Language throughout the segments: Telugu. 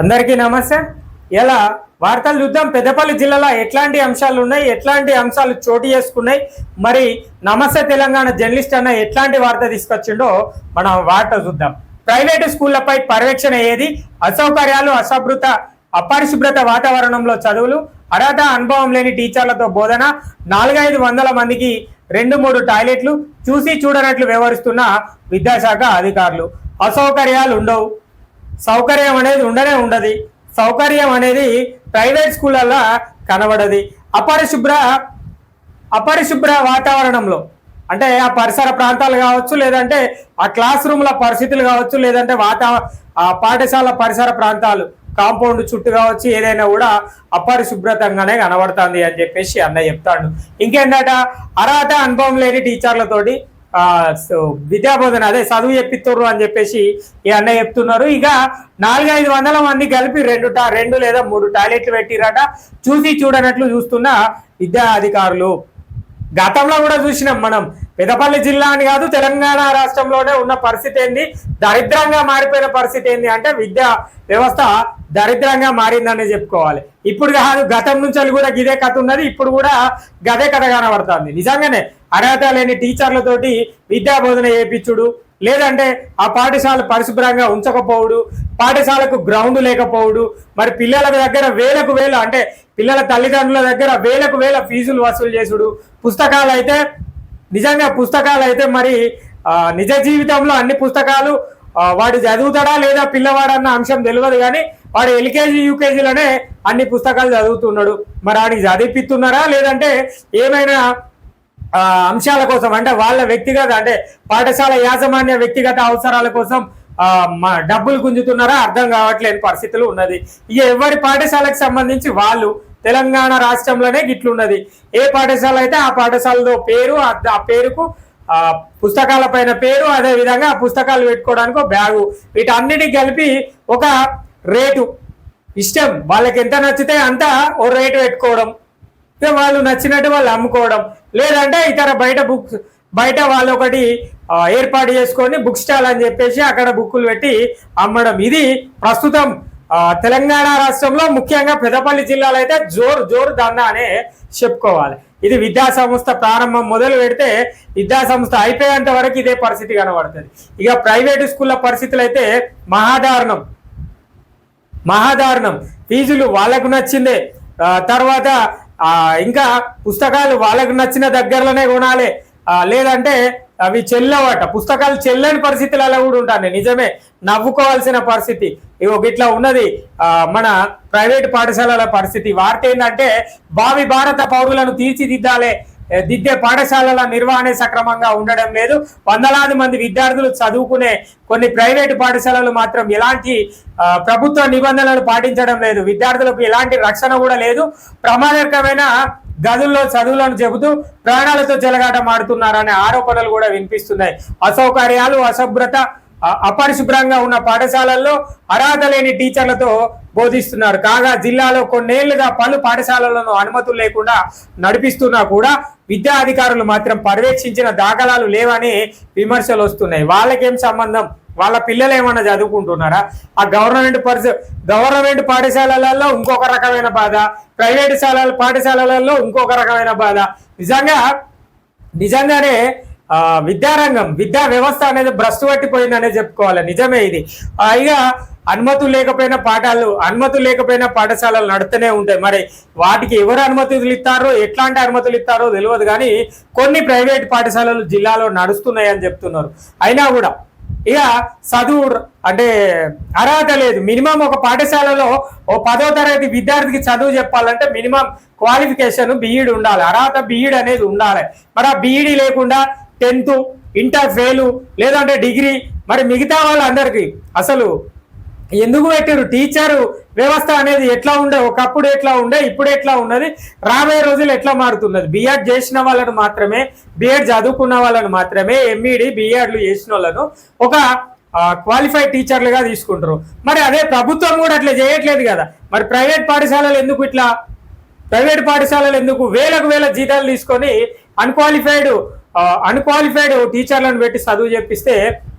అందరికీ నమస్తే. ఎలా? వార్తలు చూద్దాం. పెద్దపల్లి జిల్లాలో ఎట్లాంటి అంశాలు ఉన్నాయి? ఎట్లాంటి అంశాలు చోటు చేసుకున్నాయి? మరి నమస్తే తెలంగాణ జర్నలిస్ట్ అన్న ఎట్లాంటి వార్త తీసుకొచ్చిండో మనం వార్త చూద్దాం. ప్రైవేటు స్కూళ్ళపై పర్యవేక్షణ ఏది? అసౌకర్యాలు అసభృత అపరిశుభ్రత వాతావరణంలో చదువులు అర్హత అనుభవం లేని టీచర్లతో బోధన నాలుగైదు వందల మందికి రెండు మూడు టాయిలెట్లు చూసి చూడనట్లు వ్యవహరిస్తున్న విద్యాశాఖ అధికారులు. అసౌకర్యాలు ఉండవు. సౌకర్యం అనేది ఉండనే ఉండదు. సౌకర్యం అనేది ప్రైవేట్ స్కూళ్ళల్లో కనబడది. అపరిశుభ్ర అపరిశుభ్ర వాతావరణంలో అంటే ఆ పరిసర ప్రాంతాలు కావచ్చు లేదంటే ఆ క్లాస్ రూమ్ల పరిస్థితులు కావచ్చు లేదంటే వాతా ఆ పాఠశాల పరిసర ప్రాంతాలు కాంపౌండ్ చుట్టూ కావచ్చు ఏదైనా కూడా అపరిశుభ్రతంగానే కనబడుతుంది అని చెప్పేసి అన్న చెప్తాడు. ఇంకేంటట? అర్హత అనుభవం లేని టీచర్లతోటి విద్యాబోధన అదే చదువు చెప్పిస్తుర్రు అని చెప్పేసి ఈ అన్న చెప్తున్నారు. ఇక నాలుగైదు వందల మంది కలిపి రెండు టా రెండు లేదా మూడు టాయిలెట్లు పెట్టిరట చూసి చూడనట్లు చూస్తున్న విద్యా అధికారులు గతంలో కూడా చూసినాం మనం. పెదపల్లి జిల్లా అని కాదు తెలంగాణ రాష్ట్రంలోనే ఉన్న పరిస్థితి ఏంది? దరిద్రంగా మారిపోయిన పరిస్థితి ఏంది అంటే విద్యా వ్యవస్థ దరిద్రంగా మారిందనే చెప్పుకోవాలి. ఇప్పుడు కాదు గతం నుంచి కూడా గిదే కథ ఉన్నది ఇప్పుడు కూడా గదే కథ కనబడుతుంది. నిజంగానే అర్హత లేని టీచర్లతోటి విద్యా బోధన చేయించుడు లేదంటే ఆ పాఠశాల పరిశుభ్రంగా ఉంచకపోవడు పాఠశాలకు గ్రౌండ్ లేకపోవడు మరి పిల్లల దగ్గర వేలకు వేల అంటే పిల్లల తల్లిదండ్రుల దగ్గర వేలకు వేల ఫీజులు వసూలు చేసుడు పుస్తకాలు అయితే నిజంగా పుస్తకాలు అయితే మరి నిజ జీవితంలో అన్ని పుస్తకాలు వాడు చదువుతాడా లేదా పిల్లవాడన్న అంశం తెలియదు కానీ వాడు ఎల్కేజీ యూకేజీలోనే అన్ని పుస్తకాలు చదువుతున్నాడు. మరి వాడికి చదివిపిస్తున్నారా? లేదంటే ఏమైనా అంశాల కోసం అంటే వాళ్ళ వ్యక్తిగత అంటే పాఠశాల యాజమాన్య వ్యక్తిగత అవసరాల కోసం డబ్బులు గుంజుతున్నారా? అర్థం కావట్లేని పరిస్థితులు ఉన్నది. ఇక ఎవరి పాఠశాలకు సంబంధించి వాళ్ళు తెలంగాణ రాష్ట్రంలోనే గిట్లున్నది. ఏ పాఠశాల అయితే ఆ పాఠశాలలో పేరు ఆ పేరుకు ఆ పుస్తకాల పైన పేరు అదే విధంగా ఆ పుస్తకాలు పెట్టుకోవడానికి ఒక బ్యాగు. వీటన్నిటి కలిపి ఒక రేటు. ఇష్టం. వాళ్ళకి ఎంత నచ్చితే అంత ఓ రేటు పెట్టుకోవడం. వాళ్ళు నచ్చినట్టు వాళ్ళు అమ్ముకోవడం. లేదంటే ఇతర బయట బుక్స్ బయట వాళ్ళు ఒకటి ఏర్పాటు చేసుకొని బుక్ స్టాల్ అని చెప్పేసి అక్కడ బుక్కులు పెట్టి అమ్మడం. ఇది ప్రస్తుతం తెలంగాణ రాష్ట్రంలో ముఖ్యంగా పెదపల్లి జిల్లాలో అయితే జోరు జోరు దందా అనే చెప్పుకోవాలి. ఇది విద్యా సంస్థ ప్రారంభం మొదలు పెడితే విద్యా సంస్థ అయిపోయేంత వరకు ఇదే పరిస్థితి కనబడుతుంది. ఇక ప్రైవేటు స్కూళ్ళ పరిస్థితులు అయితే మహాదారుణం. మహాదారుణం. ఫీజులు వాళ్ళకు నచ్చిందే. తర్వాత ఇంకా పుస్తకాలు వాళ్ళకు నచ్చిన దగ్గరలోనే కొనాలి. లేదంటే అవి చెల్లవట. పుస్తకాలు చెల్లని పరిస్థితులలో కూడా ఉంటాను నిజమే నవ్వుకోవాల్సిన పరిస్థితి. ఇగో ఇట్లా ఉన్నది ఆ, మన ప్రైవేట్ పాఠశాలల పరిస్థితి. వార్త ఏంటంటే భావి భారత పౌరులను తీర్చిదిద్దాలే దిద్దే పాఠశాలల నిర్వహణ సక్రమంగా ఉండడం లేదు. వందలాది మంది విద్యార్థులు చదువుకునే కొన్ని ప్రైవేటు పాఠశాలలు మాత్రం ఎలాంటి ప్రభుత్వ నిబంధనలు పాటించడం లేదు. విద్యార్థులకు ఎలాంటి రక్షణ కూడా లేదు. ప్రమాదకరమైన గదుల్లో చదువులను చెబుతూ ప్రాణాలతో చెలగాటం ఆడుతున్నారనే ఆరోపణలు కూడా వినిపిస్తున్నాయి. అసౌకర్యాలు అశుభ్రత అపరిశుభ్రంగా ఉన్న పాఠశాలల్లో అర్హత లేని టీచర్లతో బోధిస్తున్నారు. కాగా జిల్లాలో కొన్నేళ్ళుగా పలు పాఠశాలలను అనుమతులు లేకుండా నడిపిస్తున్నా కూడా విద్యా అధికారులు మాత్రం పర్యవేక్షించిన దాఖలాలు లేవని విమర్శలు వస్తున్నాయి. వాళ్ళకేం సంబంధం? వాళ్ళ పిల్లలు ఏమన్నా చదువుకుంటున్నారా? ఆ గవర్నమెంట్ పరిస గవర్నమెంట్ పాఠశాలలలో ఇంకొక రకమైన బాధ ప్రైవేట్ శాలల పాఠశాలలలో ఇంకొక రకమైన బాధ. నిజంగా నిజంగానే ఆ విద్యారంగం విద్యా వ్యవస్థ అనేది భ్రష్టు పట్టిపోయిందనే చెప్పుకోవాలి. నిజమే ఇది. అయిగా ఇక అనుమతులు లేకపోయినా పాఠాలు అనుమతులు లేకపోయినా పాఠశాలలు నడుస్తూనే ఉంటాయి. మరి వాటికి ఎవరు అనుమతులు ఇస్తారో ఎట్లాంటి అనుమతులు ఇస్తారో తెలియదు కానీ కొన్ని ప్రైవేట్ పాఠశాలలు జిల్లాలో నడుస్తున్నాయని చెప్తున్నారు. అయినా కూడా ఇక చదువు అంటే అర్హత లేదు. మినిమం ఒక పాఠశాలలో ఓ పదో తరగతి విద్యార్థికి చదువు చెప్పాలంటే మినిమం క్వాలిఫికేషన్ బీఈడి ఉండాలి. అర్హత బీఈడి అనేది ఉండాలి. మరి ఆ బీఈడి లేకుండా టెన్త్ ఇంటర్ ఫెయిల్ లేదంటే డిగ్రీ మరి మిగతా వాళ్ళందరికీ అసలు ఎందుకు పెట్టారు టీచర్ వ్యవస్థ అనేది ఎట్లా ఉండే? ఒకప్పుడు ఎట్లా ఉండే? ఇప్పుడు ఎట్లా ఉన్నది? రాబోయే రోజులు ఎట్లా మారుతున్నది? బిఎడ్ చేసిన వాళ్ళను మాత్రమే బీఎడ్ చదువుకున్న వాళ్ళను మాత్రమే ఎంఈడి బీఎడ్లు చేసిన వాళ్ళను ఒక క్వాలిఫైడ్ టీచర్లుగా తీసుకుంటారు. మరి అదే ప్రభుత్వం కూడా అట్లా చేయట్లేదు కదా? మరి ప్రైవేట్ పాఠశాలలు ఎందుకు ఇట్లా? ప్రైవేట్ పాఠశాలలు ఎందుకు? వేలకు వేల జీతాలు తీసుకొని అన్క్వాలిఫైడ్ అన్క్వాలిఫైడ్ టీచర్లను పెట్టి చదువు చెప్పిస్తే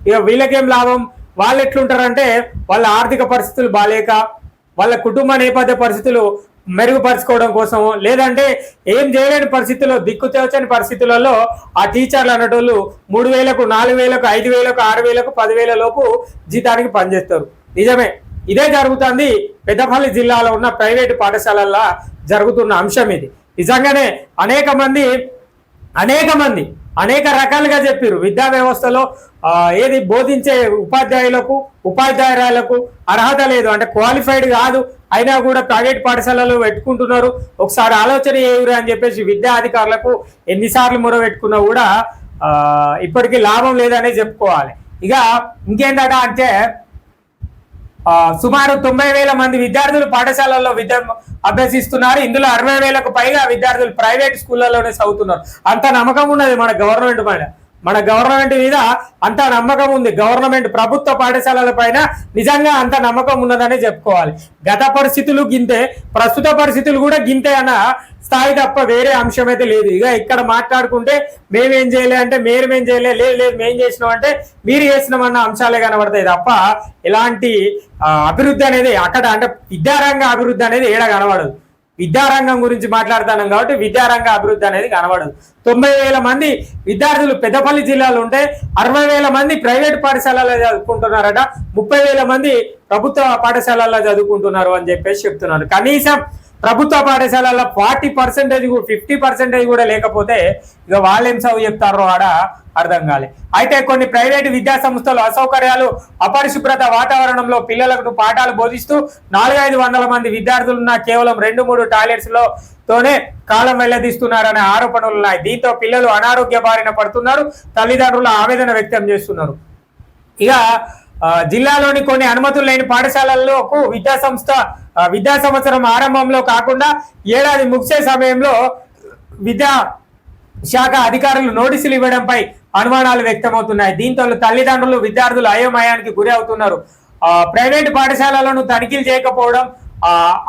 ఇక వీళ్ళకేం లాభం? వాళ్ళు ఎట్లుంటారంటే వాళ్ళ ఆర్థిక పరిస్థితులు బాగాలేక వాళ్ళ కుటుంబ నేపథ్య పరిస్థితులు మెరుగుపరచుకోవడం కోసం లేదంటే ఏం చేయలేని పరిస్థితుల్లో దిక్కు తోచని పరిస్థితులలో ఆ టీచర్లు అనేటోళ్ళు మూడు వేలకు నాలుగు వేలకు ఐదు వేలకు ఆరు వేలకు పదివేల లోపు జీతానికి పనిచేస్తారు. నిజమే. ఇదే జరుగుతుంది పెద్దపల్లి జిల్లాలో ఉన్న ప్రైవేటు పాఠశాలల్లో జరుగుతున్న అంశం ఇది. నిజంగానే అనేక మంది అనేక మంది అనేక రకాలుగా చెప్పారు. విద్యా వ్యవస్థలో ఏది బోధించే ఉపాధ్యాయులకు ఉపాధ్యాయురాలకు అర్హత లేదు. అంటే క్వాలిఫైడ్ కాదు. అయినా కూడా ప్రైవేట్ పాఠశాలలు పెట్టుకుంటున్నారు. ఒకసారి ఆలోచన చేయరు అని చెప్పేసి విద్యా అధికారులకు ఎన్నిసార్లు మొర పెట్టుకున్నా కూడా ఇప్పటికీ లాభం లేదనే చెప్పుకోవాలి. ఇక ఇంకేందట అంటే సుమారు తొంభై వేల మంది విద్యార్థులు పాఠశాలల్లో విద్య అభ్యసిస్తున్నారు. ఇందులో అరవై వేలకు పైగా విద్యార్థులు ప్రైవేట్ స్కూళ్ళలోనే చదువుతున్నారు. అంత నమ్మకం ఉన్నది మన గవర్నమెంట్ పైన. మన గవర్నమెంట్ మీద అంత నమ్మకం ఉంది. గవర్నమెంట్ ప్రభుత్వ పాఠశాలల పైన నిజంగా అంత నమ్మకం ఉన్నదనే చెప్పుకోవాలి. గత పరిస్థితులు గింతే ప్రస్తుత పరిస్థితులు కూడా గింతే అన్న స్థాయి తప్ప వేరే అంశం అయితే లేదు. ఇక ఇక్కడ మాట్లాడుకుంటే మేమేం చేయలే అంటే మేమేం చేయలే లేదు లేదు మేం చేసినాం అంటే మీరు చేసినామన్న అంశాలే కనబడతాయి తప్ప ఎలాంటి అభివృద్ధి అనేది అక్కడ అంటే విద్యారంగ అభివృద్ధి అనేది ఏడ కనబడదు. విద్యారంగం గురించి మాట్లాడుతున్నాం కాబట్టి విద్యారంగ అభివృద్ధి అనేది కనబడదు. తొంభై వేల మంది విద్యార్థులు పెద్దపల్లి జిల్లాలో ఉంటే అరవై వేల మంది ప్రైవేట్ పాఠశాలలో చదువుకుంటున్నారట. ముప్పై వేల మంది ప్రభుత్వ పాఠశాలల్లో చదువుకుంటున్నారు అని చెప్పేసి చెప్తున్నారు. కనీసం ప్రభుత్వ పాఠశాలల్లో ఫార్టీ పర్సెంటేజ్ ఫిఫ్టీ పర్సెంటేజ్ కూడా లేకపోతే ఇక వాళ్ళేం చదువు చెప్తారో ఆడ అర్థం కాలే. అయితే కొన్ని ప్రైవేటు విద్యా సంస్థలు అసౌకర్యాలు అపరిశుభ్రత వాతావరణంలో పిల్లలకు పాఠాలు బోధిస్తూ నాలుగైదు వందల మంది విద్యార్థులు ఉన్న కేవలం రెండు మూడు టాయిలెట్స్లో తోనే కాలం వెల్లదీస్తున్నారనే ఆరోపణలు ఉన్నాయి. దీంతో పిల్లలు అనారోగ్య బారిన పడుతున్నారు. తల్లిదండ్రులు ఆవేదన వ్యక్తం చేస్తున్నారు. ఇక జిల్లాలోని కొన్ని అనుమతులు లేని పాఠశాలలకు విద్యా సంస్థ విద్యా సంవత్సరం ఆరంభంలో కాకుండా ఏడాది ముగిసే సమయంలో విద్యా శాఖ అధికారులు నోటీసులు ఇవ్వడంపై అనుమానాలు వ్యక్తమవుతున్నాయి. దీంతో తల్లిదండ్రులు విద్యార్థులు అయోమయానికి గురి అవుతున్నారు ప్రైవేటు పాఠశాలలను తనిఖీలు చేయకపోవడం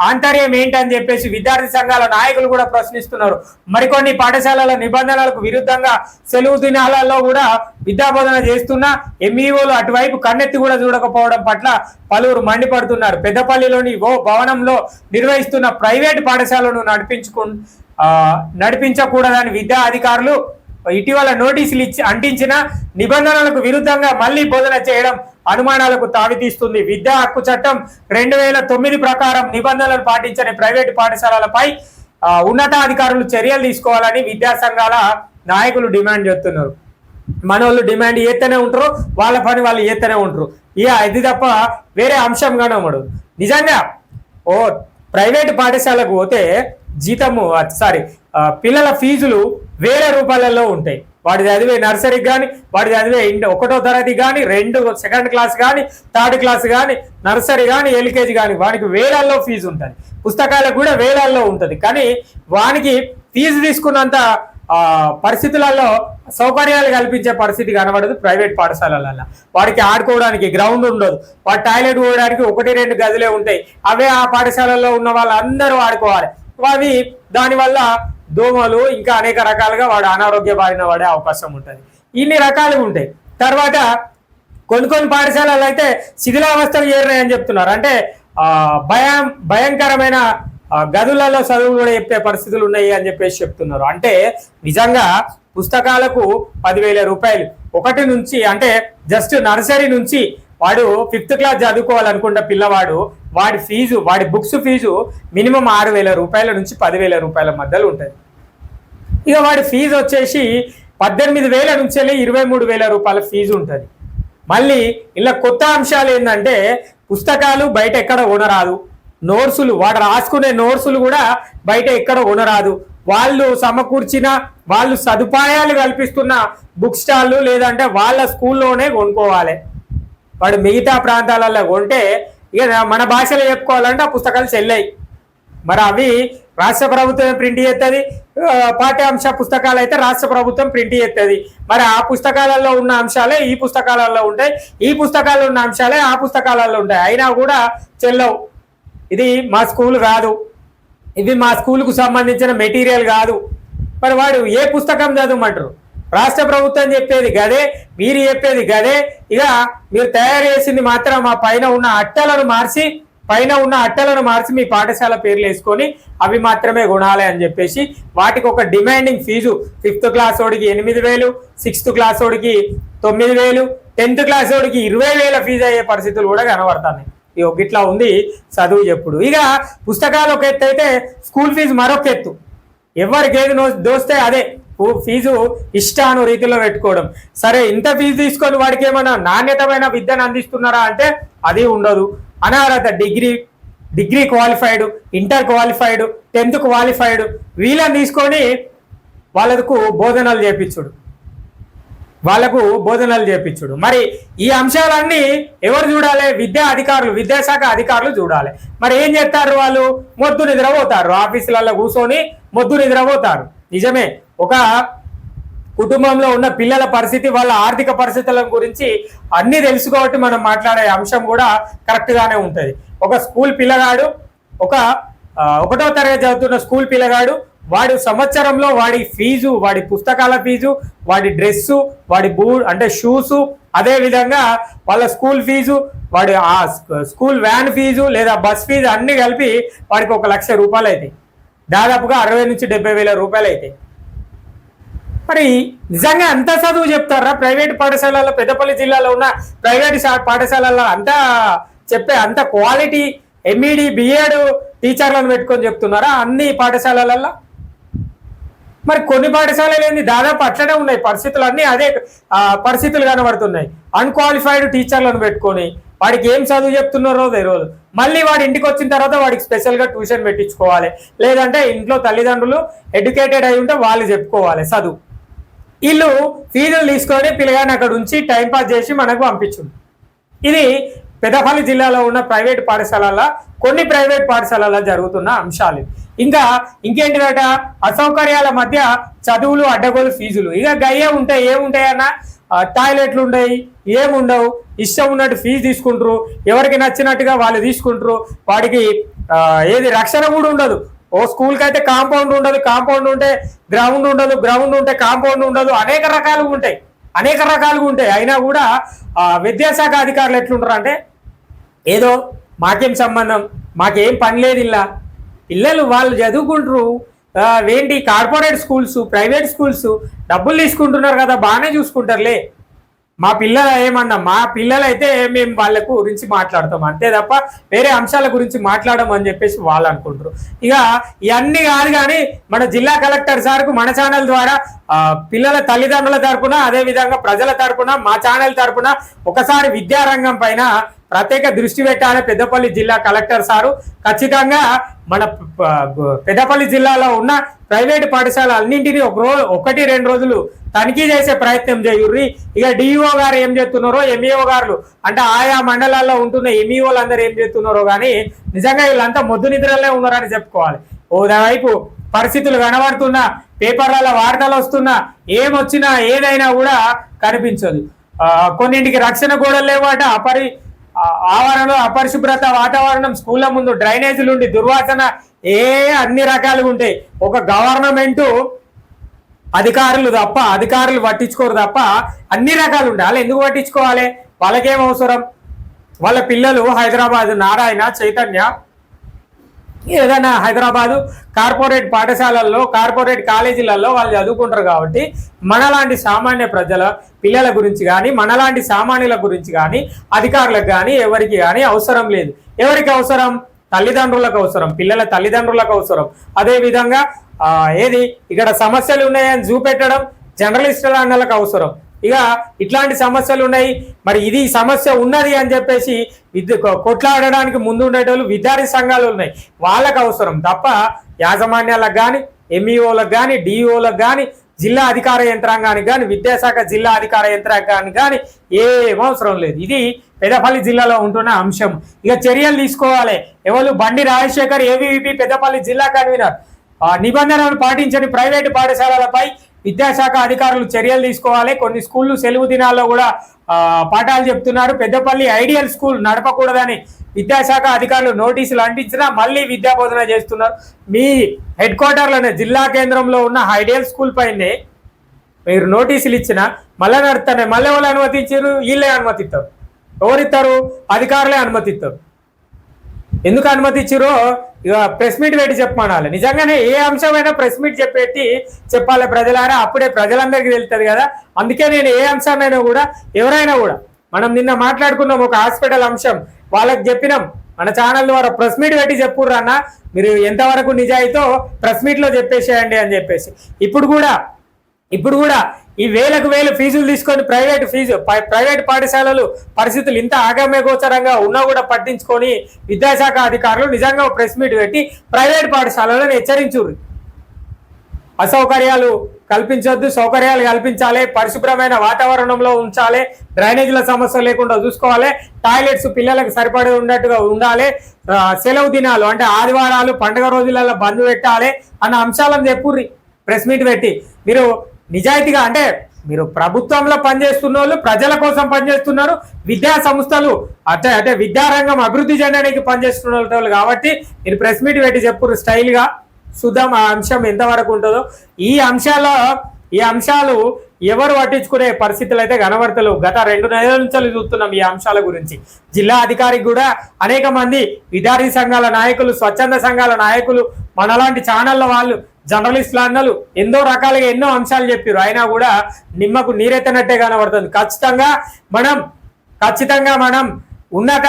ఆంతర్యం ఏంటని చెప్పేసి విద్యార్థి సంఘాల నాయకులు కూడా ప్రశ్నిస్తున్నారు. మరికొన్ని పాఠశాలల నిబంధనలకు విరుద్ధంగా సెలవు దినాలలో కూడా విద్యాబోధన చేస్తున్నా ఎంఈఓలు అటువైపు కన్నెత్తి కూడా చూడకపోవడం పట్ల పలువురు మండిపడుతున్నారు. పెద్దపల్లిలోని ఓ భవనంలో నిర్వహిస్తున్న ప్రైవేట్ పాఠశాలను నడిపించుకు నడిపించకూడదని విద్యా అధికారులు ఇటీవల నోటీసులు ఇచ్చి అంటించిన నిబంధనలకు విరుద్ధంగా మళ్ళీ బోధన చేయడం అనుమానాలకు తావితీస్తుంది. విద్యా హక్కు చట్టం రెండు వేల తొమ్మిది ప్రకారం నిబంధనలు పాటించని ప్రైవేటు పాఠశాలలపై ఉన్నతాధికారులు చర్యలు తీసుకోవాలని విద్యా సంఘాల నాయకులు డిమాండ్ చేస్తున్నారు. మనోళ్ళు డిమాండ్ చేస్తూనే ఉంటారు వాళ్ళ పని వాళ్ళు చేస్తూనే ఉంటారు. ఇక ఇది తప్ప వేరే అంశం కనబడు నిజంగా ఓ ప్రైవేట్ పాఠశాలకు పోతే జీతము సారీ పిల్లల ఫీజులు వేల రూపాయలలో ఉంటాయి. వాడి చదివే నర్సరీకి కానీ వాడి చదివే ఒకటో తరగతి కానీ రెండు సెకండ్ క్లాస్ కానీ థర్డ్ క్లాస్ కానీ నర్సరీ కానీ ఎల్కేజీ కానీ వానికి వేలల్లో ఫీజు ఉంటుంది. పుస్తకాలకు కూడా వేలల్లో ఉంటుంది. కానీ వానికి ఫీజు తీసుకున్నంత పరిస్థితులలో సౌకర్యాలు కల్పించే పరిస్థితి కనబడదు ప్రైవేట్ పాఠశాలలలో. వాడికి ఆడుకోవడానికి గ్రౌండ్ ఉండదు. వాడు టాయిలెట్ పోవడానికి ఒకటి రెండు గదులే ఉంటాయి. అవే ఆ పాఠశాలల్లో ఉన్న వాళ్ళందరూ ఆడుకోవాలి. అవి దానివల్ల దోమలు ఇంకా అనేక రకాలుగా వాడు అనారోగ్య బారిన పడే అవకాశం ఉంటుంది. ఇన్ని రకాలుగా ఉంటాయి. తర్వాత కొన్ని కొన్ని పాఠశాలలు అయితే శిథిలావస్థలు చేరినాయని చెప్తున్నారు. అంటే భయం భయంకరమైన గదులలో చదువు కూడా చెప్పే పరిస్థితులు ఉన్నాయి అని చెప్పేసి చెప్తున్నారు. అంటే నిజంగా పుస్తకాలకు పదివేల రూపాయలు. ఒకటి నుంచి అంటే జస్ట్ నర్సరీ నుంచి వాడు ఫిఫ్త్ క్లాస్ చదువుకోవాలనుకున్న పిల్లవాడు వాడి ఫీజు వాడి బుక్స్ ఫీజు మినిమం ఆరు వేల రూపాయల నుంచి పదివేల రూపాయల మధ్యలో ఉంటుంది ఇక వాడి ఫీజు వచ్చేసి పద్దెనిమిది వేల నుంచి వెళ్ళి ఇరవై మూడు వేల రూపాయల ఫీజు ఉంటుంది. మళ్ళీ ఇలా కొత్త అంశాలు ఏంటంటే పుస్తకాలు బయట ఎక్కడ ఉనరాదు నోట్సులు వాడు రాసుకునే నోట్సులు కూడా బయట ఎక్కడ ఉనరాదు వాళ్ళు సమకూర్చిన వాళ్ళు సదుపాయాలు కల్పిస్తున్న బుక్ స్టాళ్ళు లేదంటే వాళ్ళ స్కూల్లోనే కొనుక్కోవాలి. వాడు మిగతా ప్రాంతాలలో కొంటే ఇక మన భాషలో చెప్పుకోవాలంటే ఆ పుస్తకాలు చెల్లాయి మరి అవి రాష్ట్ర ప్రభుత్వం ప్రింట్ చేస్తుంది పాఠ్యాంశ పుస్తకాలు అయితే రాష్ట్ర ప్రభుత్వం ప్రింట్ చేస్తుంది మరి ఆ పుస్తకాలలో ఉన్న అంశాలే ఈ పుస్తకాలలో ఉంటాయి ఈ పుస్తకాల్లో ఉన్న అంశాలే ఆ పుస్తకాలలో ఉంటాయి. అయినా కూడా చెల్లవు. ఇది మా స్కూల్ కాదు. ఇది మా స్కూల్కు సంబంధించిన మెటీరియల్ కాదు. మరి వాడు ఏ పుస్తకం చదవమంటారు? రాష్ట్ర ప్రభుత్వం చెప్పేది గదే మీరు చెప్పేది గదే. ఇక మీరు తయారు చేసింది మాత్రం మా పైన ఉన్న అట్టలను మార్చి పైన ఉన్న అట్టలను మార్చి మీ పాఠశాల పేర్లు వేసుకొని అవి మాత్రమే కొనాలి అని చెప్పేసి వాటికి ఒక డిమాండింగ్ ఫీజు. ఫిఫ్త్ క్లాస్ వాడికి ఎనిమిది వేలు సిక్స్త్ క్లాస్ వాడికి తొమ్మిది వేలు టెన్త్ క్లాస్ వాడికి ఇరవై వేల ఫీజు అయ్యే పరిస్థితులు కూడా కనబడుతున్నాయి. ఇగో ఇట్లా ఉంది చదువు చెప్పుడు. ఇక పుస్తకాలు ఒక ఎత్తు అయితే స్కూల్ ఫీజు మరొక ఎత్తు. ఎవరికి ఏది నో- దోస్తే అదే. ఫీజు ఇష్టాను రీతిలో పెట్టుకోవడం. సరే ఇంత ఫీజు తీసుకొని వాడికి ఏమైనా నాణ్యతమైన విద్యను అందిస్తున్నారా అంటే అది ఉండదు. అనర్హత degree degree qualified inter qualified tenth qualified వీళ్ళని తీసుకొని వాళ్ళకు బోధనలు చేపించుడు. వాళ్ళకు బోధనలు చేపించుడు. మరి ఈ అంశాలన్నీ ఎవరు చూడాలి? విద్యా అధికారులు విద్యాశాఖ అధికారులు చూడాలి. మరి ఏం చేస్తారు వాళ్ళు? మొద్దు నిద్రపోతారు. ఆఫీసులలో కూర్చొని మొద్దు నిద్రపోతారు. నిజమే. ఒక కుటుంబంలో ఉన్న పిల్లల పరిస్థితి వాళ్ళ ఆర్థిక పరిస్థితుల గురించి అన్ని తెలుసుకోబట్టి మనం మాట్లాడే అంశం కూడా కరెక్ట్ గానే ఒక స్కూల్ పిల్లగాడు ఒక ఒకటో తరగతి చదువుతున్న స్కూల్ పిల్లగాడు వాడి సంవత్సరంలో వాడి ఫీజు వాడి పుస్తకాల ఫీజు వాడి డ్రెస్సు వాడి బూ అంటే షూసు అదే విధంగా వాళ్ళ స్కూల్ ఫీజు వాడి ఆ స్కూల్ వ్యాన్ ఫీజు లేదా బస్ ఫీజు అన్ని కలిపి వాడికి ఒక లక్ష రూపాయలు అవుతాయి దాదాపుగా అరవై నుంచి డెబ్బై వేల రూపాయలు అవుతాయి మరి నిజంగా అంత చదువు చెప్తారా? ప్రైవేట్ పాఠశాలలో పెద్దపల్లి జిల్లాలో ఉన్న ప్రైవేట్ శా- పాఠశాలల్లో అంతా చెప్పే అంత క్వాలిటీ ఎంఈడి బిఎడ్ టీచర్లను పెట్టుకొని చెప్తున్నారా అన్ని పాఠశాలలలో మరి కొన్ని పాఠశాలలు ఏంది? దాదాపు అట్లనే ఉన్నాయి. పరిస్థితులు అన్నీ అదే పరిస్థితులు కనబడుతున్నాయి. అన్క్వాలిఫైడ్ టీచర్లను పెట్టుకొని వాడికి ఏం చదువు చెప్తున్నారో రోజు మళ్ళీ వాడు ఇంటికి వచ్చిన తర్వాత వాడికి స్పెషల్గా ట్యూషన్ పెట్టించుకోవాలి. లేదంటే ఇంట్లో తల్లిదండ్రులు ఎడ్యుకేటెడ్ అయి ఉంటే వాళ్ళు చెప్పుకోవాలి చదువు. వీళ్ళు ఫీజులు తీసుకొని పిల్లగాని అక్కడ ఉంచి టైం పాస్ చేసి మనకు పంపించుంది. ఇది పెదపల్లి జిల్లాలో ఉన్న ప్రైవేట్ పాఠశాలల కొన్ని ప్రైవేట్ పాఠశాలల్లో జరుగుతున్న అంశాలు. ఇంకా ఇంకేంటిదట? అసౌకర్యాల మధ్య చదువులు అడ్డగోలు ఫీజులు. ఇక గయ్యే ఉంటాయి ఏముంటాయన్న? టాయిలెట్లు ఉండవు ఏముండవు? ఇష్టం ఉన్నట్టు ఫీజు తీసుకుంటారు. ఎవరికి నచ్చినట్టుగా వాళ్ళు తీసుకుంటారు. వాడికి ఏది రక్షణ కూడా ఉండదు. ఓ స్కూల్కి అయితే కాంపౌండ్ ఉండదు కాంపౌండ్ ఉంటే గ్రౌండ్ ఉండదు గ్రౌండ్ ఉంటే కాంపౌండ్ ఉండదు అనేక రకాలుగా ఉంటాయి అనేక రకాలుగా ఉంటాయి. అయినా కూడా ఆ, విద్యాశాఖ అధికారులు ఎట్లుంటారు అంటే ఏదో మాకేం సంబంధం మాకేం పని లేదు ఇలా. పిల్లలు వాళ్ళు చదువుకుంటారు ఏంటి కార్పొరేట్ స్కూల్స్ ప్రైవేట్ స్కూల్స్ డబ్బులు తీసుకుంటున్నారు కదా బాగానే చూసుకుంటారులే. మా పిల్లలు ఏమన్నా మా పిల్లలైతే మేము వాళ్ళ గురించి మాట్లాడతాం. అంతే తప్ప వేరే అంశాల గురించి మాట్లాడమని అని చెప్పేసి వాళ్ళు అనుకుంటారు. ఇక ఇవన్నీ కాదు కానీ మన జిల్లా కలెక్టర్ సార్కు మన ఛానల్ ద్వారా పిల్లల తల్లిదండ్రుల తరపున అదే విధంగా ప్రజల తరపున మా ఛానల్ తరపున ఒకసారి విద్యారంగం పైన ప్రత్యేక దృష్టి పెట్టాలి పెద్దపల్లి జిల్లా కలెక్టర్ సారు. ఖచ్చితంగా మన పెద్దపల్లి జిల్లాలో ఉన్న ప్రైవేట్ పాఠశాల అన్నింటినీ ఒక రోజు ఒకటి రెండు రోజులు తనిఖీ చేసే ప్రయత్నం చేయుర్రి. ఇక డిఈఓ గారు ఏం చేస్తున్నారో ఎంఈఓ గారు అంటే ఆయా మండలాల్లో ఉంటున్న ఎంఈఓలు అందరూ ఏం చేస్తున్నారో కానీ నిజంగా వీళ్ళంతా మొద్దు నిద్రలే ఉన్నారని చెప్పుకోవాలి. ఓ వైపు పరిస్థితులు కనబడుతున్నా పేపర్లలో వార్తలు వస్తున్నా ఏమొచ్చినా ఏదైనా కూడా కనిపించదు. కొన్నింటికి రక్షణ గోడలు లేవాట అపరి ఆవరణలో అపరిశుభ్రత వాతావరణం స్కూళ్ళ ముందు డ్రైనేజీలు ఉండి దుర్వాసన ఏ అన్ని రకాలుగా ఉంటాయి. ఒక గవర్నమెంటు అధికారులు తప్ప అధికారులు పట్టించుకోరు తప్ప అన్ని రకాలు ఉండాలి. ఎందుకు పట్టించుకోవాలి? వాళ్ళకేం అవసరం? వాళ్ళ పిల్లలు హైదరాబాద్ నారాయణ చైతన్య ఏదైనా హైదరాబాదు కార్పొరేట్ పాఠశాలల్లో కార్పొరేట్ కాలేజీలలో వాళ్ళు చదువుకుంటారు కాబట్టి మనలాంటి సామాన్య ప్రజల పిల్లల గురించి కానీ మనలాంటి సామాన్యుల గురించి కానీ అధికారులకు కానీ ఎవరికి కానీ అవసరం లేదు. ఎవరికి అవసరం? తల్లిదండ్రులకు అవసరం పిల్లల తల్లిదండ్రులకు అవసరం. అదేవిధంగా ఏది? ఇక్కడ సమస్యలు ఉన్నాయని చూపెట్టడం జర్నలిస్టుల అన్నలకు అవసరం. ఇక ఇట్లాంటి సమస్యలు ఉన్నాయి. మరి ఇది సమస్య ఉన్నది అని చెప్పేసి విద్య కొట్లాడడానికి ముందు ఉండేటోళ్ళు విద్యార్థి సంఘాలు ఉన్నాయి. వాళ్ళకు అవసరం తప్ప యాజమాన్యాలకు కానీ ఎంఈఓలకు కానీ డిఈఓలకు కానీ జిల్లా అధికార యంత్రాంగానికి కానీ విద్యాశాఖ జిల్లా అధికార యంత్రాంగానికి కానీ ఏం అవసరం లేదు. ఇది పెద్దపల్లి జిల్లాలో ఉంటున్న అంశం. ఇక చర్యలు తీసుకోవాలి. ఎవరు? బండి రాజశేఖర్ ఏవీవీపీ పెద్దపల్లి జిల్లా కన్వీనర్. నిబంధనలు పాటించని ప్రైవేటు పాఠశాలలపై విద్యాశాఖ అధికారులు చర్యలు తీసుకోవాలి. కొన్ని స్కూళ్ళు సెలవు దినాల్లో కూడా పాఠాలు చెప్తున్నారు. పెద్దపల్లి ఐడియల్ స్కూల్ నడపకూడదని విద్యాశాఖ అధికారులు నోటీసులు అంటించినా మళ్ళీ విద్యా బోధన చేస్తున్నారు. మీ హెడ్ క్వార్టర్లోనే జిల్లా కేంద్రంలో ఉన్న ఐడియల్ స్కూల్ పైనే మీరు నోటీసులు ఇచ్చిన మళ్ళీ నడుతున్నాయి మళ్ళీ వాళ్ళు అనుమతించారు? వీళ్ళే అనుమతిస్తారు. ఎవరిస్తారు? అధికారులే అనుమతిస్తారు. ఎందుకు అనుమతి ఇచ్చిరో ఇక ప్రెస్ మీట్ పెట్టి చెప్పమనాలి. నిజంగానే ఏ అంశమైనా ప్రెస్ మీట్ చెప్పేటి చెప్పాలి ప్రజలారా. అప్పుడే ప్రజలందరికీ తెలుస్తుంది కదా. అందుకే నేను ఏ అంశమైనా కూడా ఎవరైనా కూడా మనం నిన్న మాట్లాడుకున్నాం ఒక హాస్పిటల్ అంశం. వాళ్ళకి చెప్పినాం. మన ఛానల్ ద్వారా ప్రెస్ మీట్ పెట్టి చెప్పుర్రు మీరు ఎంతవరకు నిజాయితో ప్రెస్ మీట్లో చెప్పేసేయండి అని చెప్పేసి. ఇప్పుడు కూడా ఇప్పుడు కూడా ఈ వేలకు వేలు ఫీజులు తీసుకొని ప్రైవేట్ ఫీజు ప్రైవేట్ పాఠశాలలు పరిస్థితులు ఇంత ఆగమ్య గోచరంగా ఉన్నా కూడా పట్టించుకొని విద్యాశాఖ అధికారులు నిజంగా ప్రెస్ మీట్ పెట్టి ప్రైవేట్ పాఠశాలలను హెచ్చరించుర్రు. అసౌకర్యాలు కల్పించొద్దు సౌకర్యాలు కల్పించాలి పరిశుభ్రమైన వాతావరణంలో ఉంచాలి డ్రైనేజీల సమస్య లేకుండా చూసుకోవాలి టాయిలెట్స్ పిల్లలకు సరిపడే ఉన్నట్టుగా ఉండాలి సెలవు దినాలు అంటే ఆదివారాలు పండుగ రోజులలో బంద్ పెట్టాలి అన్న అంశాలను చెప్పుర్రి ప్రెస్ మీట్ పెట్టి. మీరు నిజాయితీగా అంటే మీరు ప్రభుత్వంలో పనిచేస్తున్న వాళ్ళు ప్రజల కోసం పనిచేస్తున్నారు విద్యా సంస్థలు అంటే అంటే విద్యారంగం అభివృద్ధి చెందడానికి పనిచేస్తున్న వాళ్ళు కాబట్టి మీరు ప్రెస్ మీట్ పెట్టి చెప్పుర్రు స్టైల్గా. చూద్దాం ఆ అంశం ఎంతవరకు ఉంటుందో. ఈ అంశాల ఈ అంశాలు ఎవరు పట్టించుకునే పరిస్థితులు అయితే కనబడతలేవు గత రెండు నెలల నుంచి చూస్తున్నాం ఈ అంశాల గురించి. జిల్లా అధికారికి కూడా అనేక మంది విద్యార్థి సంఘాల నాయకులు స్వచ్ఛంద సంఘాల నాయకులు మనలాంటి ఛానళ్ళ వాళ్ళు జర్నలిస్టులు అన్నలు ఎన్నో రకాలుగా ఎన్నో అంశాలు చెప్పారు. అయినా కూడా నిమ్మకు నీరెత్తనట్టే కనబడుతుంది. ఖచ్చితంగా మనం ఖచ్చితంగా మనం ఉన్నత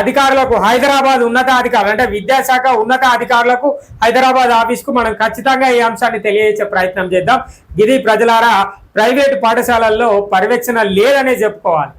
అధికారులకు హైదరాబాద్ ఉన్నత అధికారులు అంటే విద్యాశాఖ ఉన్నత అధికారులకు హైదరాబాద్ ఆఫీస్కు మనం ఖచ్చితంగా ఈ అంశాన్ని తెలియజేసే ప్రయత్నం చేద్దాం. ఇది ప్రజలారా ప్రైవేటు పాఠశాలల్లో పర్యవేక్షణ లేదనే చెప్పుకోవాలి.